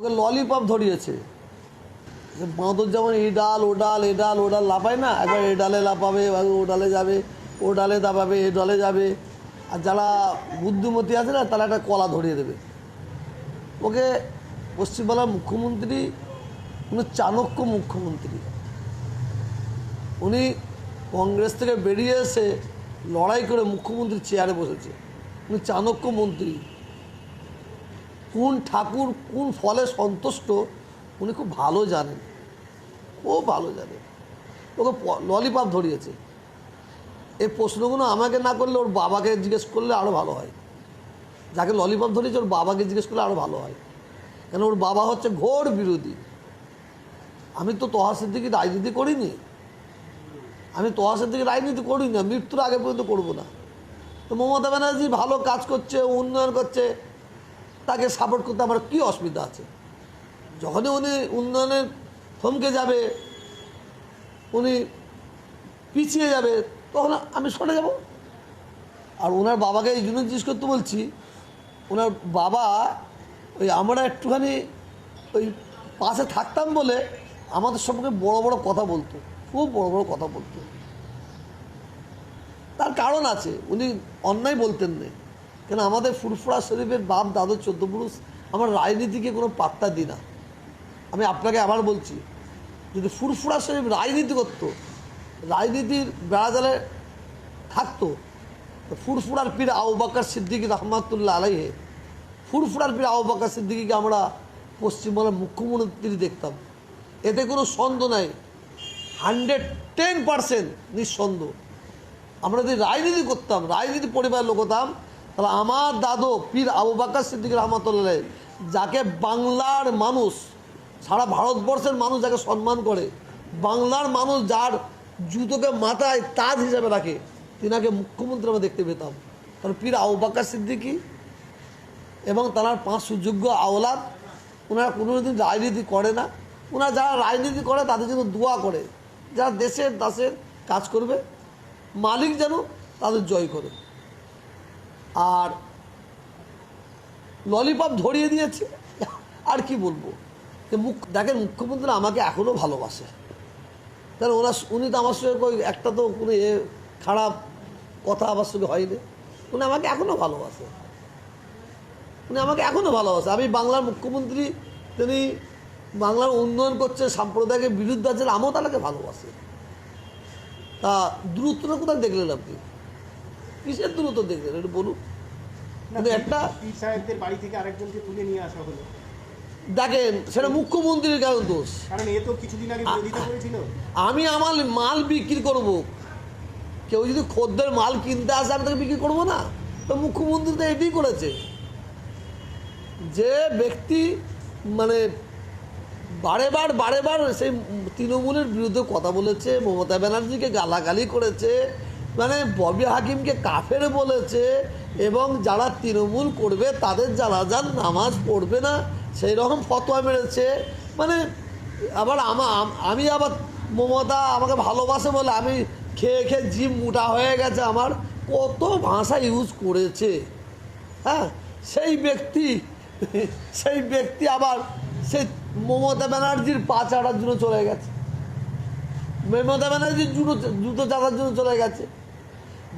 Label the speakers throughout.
Speaker 1: ওকে lollipop ধরিয়েছে। বাঁদর যেমন এই ডাল, ও ডাল, এ ডাল, ও ডাল লাফায় না? একবার এ ডালে লাফাবে ও ডালে যাবে, ও ডালে দাপাবে এ ডালে যাবে। আর যারা বুদ্ধিমতী আছে না, তারা একটা কলা ধরিয়ে দেবে। ওকে পশ্চিমবাংলার মুখ্যমন্ত্রী উনি চাণক্য মুখ্যমন্ত্রী, উনি কংগ্রেস থেকে বেরিয়ে এসে লড়াই করে মুখ্যমন্ত্রী চেয়ারে বসেছে। উনি চাণক্য মন্ত্রী কোন ঠাকুর কোন ফলে সন্তুষ্ট, উনি খুব ভালো জানেন। খুব ভালো জানেন। ওকে ললিপপ ধরিয়েছে। এই প্রশ্নগুলো আমাকে না করলে ওর বাবাকে জিজ্ঞেস করলে আরও ভালো হয়। যাকে ললিপপ ধরিয়েছে, ওর বাবাকে জিজ্ঞেস করলে আরও ভালো হয়। কেন ওর বাবা হচ্ছে ঘোর বিরোধী। আমি তো তহা সিদ্দিকি রাজনীতি করিনি। আমি তহা সিদ্দিকি রাজনীতি করি না মৃত্যুর আগে পর্যন্ত করব না। তো মমতা ব্যানার্জি ভালো কাজ করছে, উন্নয়ন করছে তাকে সাপোর্ট করতে আমার কী অসুবিধা আছে? যখনই উনি উন্নয়নের থমকে যাবে, উনি পিছিয়ে যাবে, তখন আমি সরে যাব। আর ওনার বাবাকে এই জন্য জিজ্ঞেস করতে বলছি, ওনার বাবা ওই আমরা একটুখানি ওই পাশে থাকতাম বলে আমাদের সম্পর্কে বড় বড় কথা বলতো, খুব বড় বড় কথা বলতো। তার কারণ আছে, উনি অন্যায় বলতেন না। কেন আমাদের ফুরফুরা শরীফের বাপ দাদু চোদ্দ পুরুষ, আমার রাজনীতিকে কোনো পাত্তা দিই না। আমি আপনাকে আবার বলছি, যদি ফুরফুরা শরীফ রাজনীতি করতো, রাজনীতির বেড়াজালে থাকতো ফুরফুরার পীর আউ বাক্কার সিদ্দিকি রহমাতুল্লাহ আলাইহে, ফুরফুরার পীর আউ বাক্কার সিদ্দিকিকে আমরা পশ্চিমবঙ্গের মুখ্যমন্ত্রী দেখতাম। এতে কোনো সন্দেহ নাই, হান্ড্রেড টেন পারসেন্ট নিঃসন্দেহ। আমরা যদি রাজনীতি করতাম, রাজনীতি পরিবার লোক হতাম তাহলে আমার দাদু পীর আবু বাক্কার সিদ্দিক রহমতুল্লাহ যাকে বাংলার মানুষ, সারা ভারতবর্ষের মানুষ যাকে সম্মান করে, বাংলার মানুষ যার জুতোকে মাথায় তাজ হিসাবে রাখে, তিনাকে মুখ্যমন্ত্রী আমরা দেখতে পেতাম। কারণ পীর আবু বাক্কার সিদ্দিকি এবং তার পাঁচ সুযোগ্য আওলাদ, ওনারা কোনোদিন রাজনীতি করে না। ওনারা যারা রাজনীতি করে, তাদের জন্য দোয়া করে, যারা দেশের দাসের কাজ করবে, মালিক যেন তাদের জয় করে। আর ললিপপ ধরিয়ে দিয়েছে। আর কি বলব? মুখ, দেখেন, মুখ্যমন্ত্রী আমাকে এখনও ভালোবাসে। কারণ ওরা উনি তো আমার সঙ্গে একটা তো কোনো এ খারাপ কথা আমার সঙ্গে হয়নি। উনি আমাকে এখনও ভালোবাসে। উনি আমাকে এখনও ভালোবাসে। আমি বাংলার মুখ্যমন্ত্রী, তিনি বাংলার উন্নয়ন করছে সাম্প্রদায়িকের বিরুদ্ধে আছেন, আমিও তাকে ভালোবাসি। তা দূরত্বটা কোথায় দেখলেন আপনি? কিসের দূরত্ব দেখলেন একটু বলুন। কিন্তু একটা
Speaker 2: সাহেবদের বাড়ি থেকে আরেকজনকে তুলে নিয়ে আসা হলো।
Speaker 1: দেখেন সেটা মুখ্যমন্ত্রীর কারণ দোষ।
Speaker 2: কারণ এ তো কিছুদিন আগে বিরোধিতা করেছিল।
Speaker 1: আমি আমার মাল বিক্রি করব। কেউ যদি খদ্দের মাল কিনতে আসে আমি তাকে বিক্রি করব না। তো মুখ্যমন্ত্রী তো এটাই করেছে। যে ব্যক্তি মানে বারেবার বারেবার সেই তৃণমূলের বিরুদ্ধে কথা বলেছে মমতা ব্যানার্জিকে গালাগালি করেছে মানে ববি হাকিমকে কাফের বলেছে এবং যারা তৃণমূল করবে তাদের যার নামাজ পড়বে না সেই রকম ফতোয়া মেরেছে। মানে আবার আমা, আমি আবার মমতা আমাকে ভালোবাসে বলে আমি খেয়ে খেয়ে জিম মোটা হয়ে গেছে আমার, কত ভাষা ইউজ করেছে। হ্যাঁ সেই ব্যক্তি সেই ব্যক্তি আবার সেই মমতা ব্যানার্জির পা চাটার জন্য চলে গেছে। মমতা ব্যানার্জির জুতো জুতো চাটার জন্য চলে গেছে।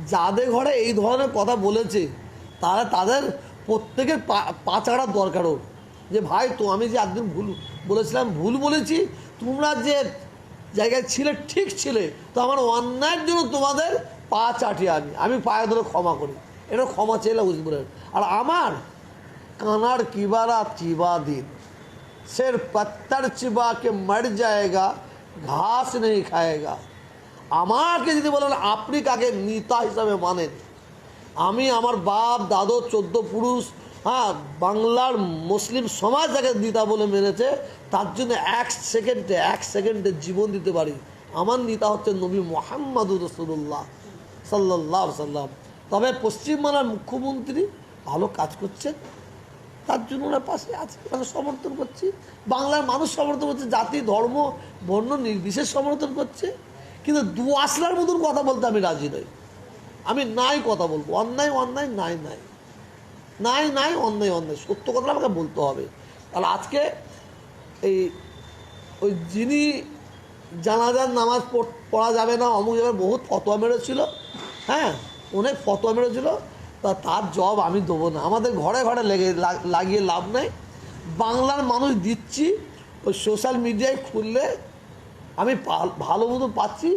Speaker 1: যাদের ঘরে এই ধরনের কথা বলেছে, তারা তাদের প্রত্যেকের পাচাড়ার দরকার ওর। যে ভাই, তো আমি যে একদিন ভুল বলেছিলাম, ভুল বলেছি, তোমরা যে জায়গায় ছিলে, ঠিক ছিলে, তো আমার অন্যায়ের জন্য তোমাদের পা চাটি আমি আমি পায়ে ধরে ক্ষমা করি। এটা ক্ষমা চাইলে উচিত বলে। আর আমার কানার কিবারা চিবা দিন। সের পত্তর চিবাকে মর যায়গা ঘাস নেই খায়গা। আমাকে যদি বলেন আপনি কাকে নেতা হিসাবে মানেন? আমি আমার বাপ, দাদু, চোদ্দ পুরুষ হ্যাঁ বাংলার মুসলিম সমাজ যাকে নেতা বলে মেনেছে, তার জন্য এক সেকেন্ডে এক সেকেন্ডে জীবন দিতে পারি। আমার নেতা হচ্ছে নবী মোহাম্মদুর রসুল্লাহ সাল্লাহ সাল্লাম। তবে পশ্চিমবাংলার মুখ্যমন্ত্রী ভালো কাজ করছেন। তার জন্য ওনার পাশে আছে তাকে সমর্থন করছি। বাংলার মানুষ সমর্থন করছে, জাতি, ধর্ম, বর্ণ নির্বিশেষ সমর্থন করছে। কিন্তু দু আসলার মতন কথা বলতে আমি রাজি নই। আমি নাই কথা বলব। অন্যায় অন্যায়, নাই নাই। নাই নাই, অন্যায় অন্যায়। সত্য কথা আমাকে বলতে হবে। তাহলে আজকে এই, ওই যিনি জানাজার নামাজ পড়- পড়া যাবে না, অমুক যাবে, বহুত ফতোয়া মেরেছিল। হ্যাঁ অনেক ফতোয়া মেরেছিল। তা তার জব আমি দেবো না। আমাদের ঘরে ঘরে লেগে লাগিয়ে লাভ নেই। বাংলার মানুষ দিচ্ছি, ওই সোশ্যাল মিডিয়ায় খুললে আমি ভালো মতো পাচ্ছি